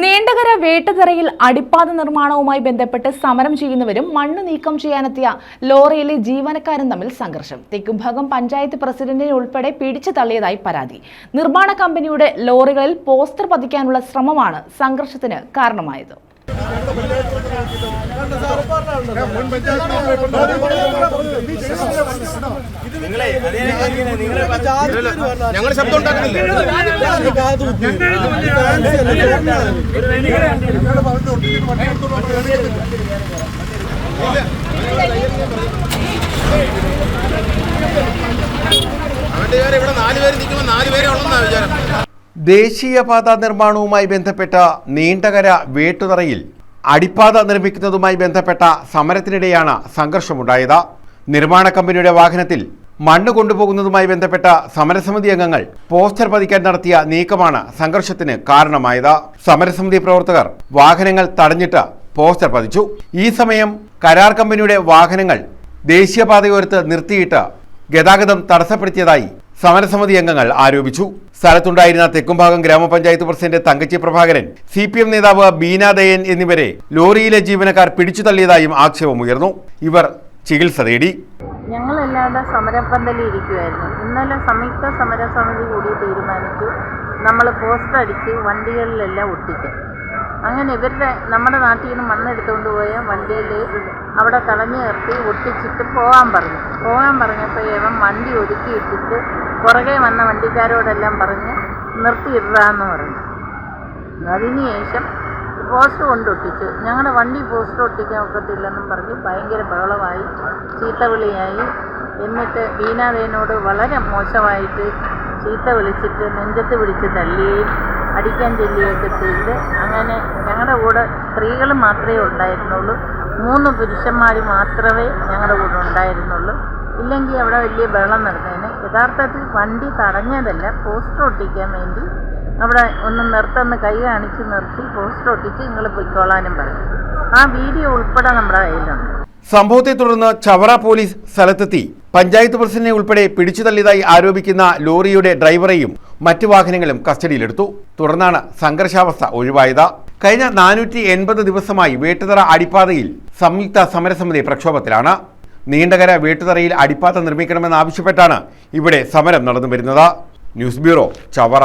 നീണ്ടകര വേട്ടതറയിൽ അടിപ്പാത നിർമ്മാണവുമായി ബന്ധപ്പെട്ട് സമരം ചെയ്യുന്നവരും മണ്ണ് നീക്കം ചെയ്യാനെത്തിയ ലോറിയിലെ ജീവനക്കാരും തമ്മിൽ സംഘർഷം. തെക്കുംഭാഗം പഞ്ചായത്ത് പ്രസിഡന്റിനെ ഉൾപ്പെടെ പിടിച്ചു തള്ളിയതായി പരാതി. നിർമ്മാണ കമ്പനിയുടെ ലോറികളിൽ പോസ്റ്റർ പതിക്കാനുള്ള ശ്രമമാണ് സംഘർഷത്തിന് കാരണമായത്. ഞങ്ങൾ ശബ്ദം ഉണ്ടാക്കുന്നില്ല. ഇവിടെ നാലുപേര് നിൽക്കുമ്പോൾ നാലുപേരെ പേരെ ഉള്ളെന്നാ വിചാരം. ദേശീയപാത നിർമ്മാണവുമായി ബന്ധപ്പെട്ട നീണ്ടകര വേട്ടുതറയിൽ അടിപ്പാത നിർമ്മിക്കുന്നതുമായി ബന്ധപ്പെട്ട സമരത്തിനിടെയാണ് സംഘർഷമുണ്ടായത്. നിർമ്മാണ കമ്പനിയുടെ വാഹനത്തിൽ മണ്ണ് കൊണ്ടുപോകുന്നതുമായി ബന്ധപ്പെട്ട സമരസമിതി അംഗങ്ങൾ പോസ്റ്റർ പതിക്കാൻ നടത്തിയ നീക്കമാണ് സംഘർഷത്തിന് കാരണമായത്. സമരസമിതി പ്രവർത്തകർ വാഹനങ്ങൾ തടഞ്ഞിട്ട് പോസ്റ്റർ പതിച്ചു. ഈ സമയം കരാർ കമ്പനിയുടെ വാഹനങ്ങൾ ദേശീയപാതയോരത്ത് നിർത്തിയിട്ട് ഗതാഗതം തടസ്സപ്പെടുത്തിയതായി സമരസമിതി അംഗങ്ങൾ ആരോപിച്ചു. സ്ഥലത്തുണ്ടായിരുന്ന തെക്കുംഭാഗം ഗ്രാമപഞ്ചായത്ത് president Thankachi Prabhakaran C P M നേതാവ് ബീനാദയൻ എന്നിവരെ ലോറിയിലെ ജീവനക്കാർ പിടിച്ചു തള്ളിയതായും ആക്ഷേപമുയർന്നു ഇവർ ചികിത്സ തേടി. ഞങ്ങളെല്ലാവരുടെ സമരപ്പന്തലി ഇരിക്കുമായിരുന്നു ഇന്നലെ സംയുക്ത സമരസമിതി കൂടി തീരുമാനിച്ചു. നമ്മൾ പോസ്റ്റർ അടിച്ച് വണ്ടികളിലെല്ലാം ഒട്ടിക്കാൻ. അങ്ങനെ ഇവരുടെ നമ്മുടെ നാട്ടിൽ നിന്ന് മണ്ണെടുത്തുകൊണ്ട് പോയ വണ്ടിയിൽ അവിടെ തടഞ്ഞു നിർത്തി ഒട്ടിച്ചിട്ട് പോകാൻ പറഞ്ഞു. പോകാൻ പറഞ്ഞപ്പോൾ ഇവൻ വണ്ടി ഒതുക്കിയിട്ടിട്ട് പുറകെ വന്ന വണ്ടിക്കാരോടെല്ലാം പറഞ്ഞ് നിർത്തിയിടാന്ന് പറഞ്ഞു. അതിനുശേഷം പോസ്റ്റർ കൊണ്ടൊട്ടിച്ചു ഞങ്ങളുടെ വണ്ടി പോസ്റ്റ് ഒട്ടിക്കാൻ ഒക്കത്തില്ലെന്നും പറഞ്ഞ് ഭയങ്കര ബഹളമായി ചീത്തവിളിയായി എന്നിട്ട് ബീനാദേനോട് വളരെ മോശമായിട്ട് ചീത്ത വിളിച്ചിട്ട് നെഞ്ചത്ത് പിടിച്ച് തള്ളുകയും അടിക്കാൻ ചെല്ലുകയൊക്കെ ചെയ്ത് അങ്ങനെ ഞങ്ങളുടെ കൂടെ സ്ത്രീകൾ മാത്രമേ ഉണ്ടായിരുന്നുള്ളൂ. മൂന്ന് പുരുഷന്മാർ മാത്രമേ ഞങ്ങളുടെ കൂടെ ഉണ്ടായിരുന്നുള്ളൂ. ഇല്ലെങ്കിൽ അവിടെ വലിയ വെള്ളം നടന്നതിന് യഥാർത്ഥത്തിൽ വണ്ടി തടഞ്ഞതല്ല പോസ്റ്റർ ഒട്ടിക്കാൻ വേണ്ടി. അവിടെ ഒന്ന് നിർത്തുന്ന കൈ കാണിച്ച് നിർത്തി പോസ്റ്റർ ഒട്ടിച്ച് നിങ്ങൾ പൊയ്ക്കോളാനും പറഞ്ഞു. ആ വീഡിയോ ഉൾപ്പെടെ നമ്മുടെ കയ്യിലുണ്ട്. സംഭവത്തെ തുടർന്ന് ചവറ പോലീസ് സ്ഥലത്തെത്തി. പഞ്ചായത്ത് പ്രസിഡന്റിനെ ഉൾപ്പെടെ പിടിച്ചു തള്ളിയതായി ആരോപിക്കുന്ന ലോറിയുടെ ഡ്രൈവറെയും മറ്റു വാഹനങ്ങളും കസ്റ്റഡിയിലെടുത്തു. തുടർന്നാണ് സംഘർഷാവസ്ഥ ഒഴിവായത്. കഴിഞ്ഞ നാനൂറ്റി എൺപത് ദിവസമായി വേട്ടുതറ അടിപ്പാതയിൽ സംയുക്ത സമരസമിതി പ്രക്ഷോഭത്തിലാണ്. നീണ്ടകര വേട്ടുതറയിൽ അടിപ്പാത നിർമ്മിക്കണമെന്നാവശ്യപ്പെട്ടാണ് ഇവിടെ സമരം നടന്നു വരുന്നത് ന്യൂസ് ബ്യൂറോ ചവറ.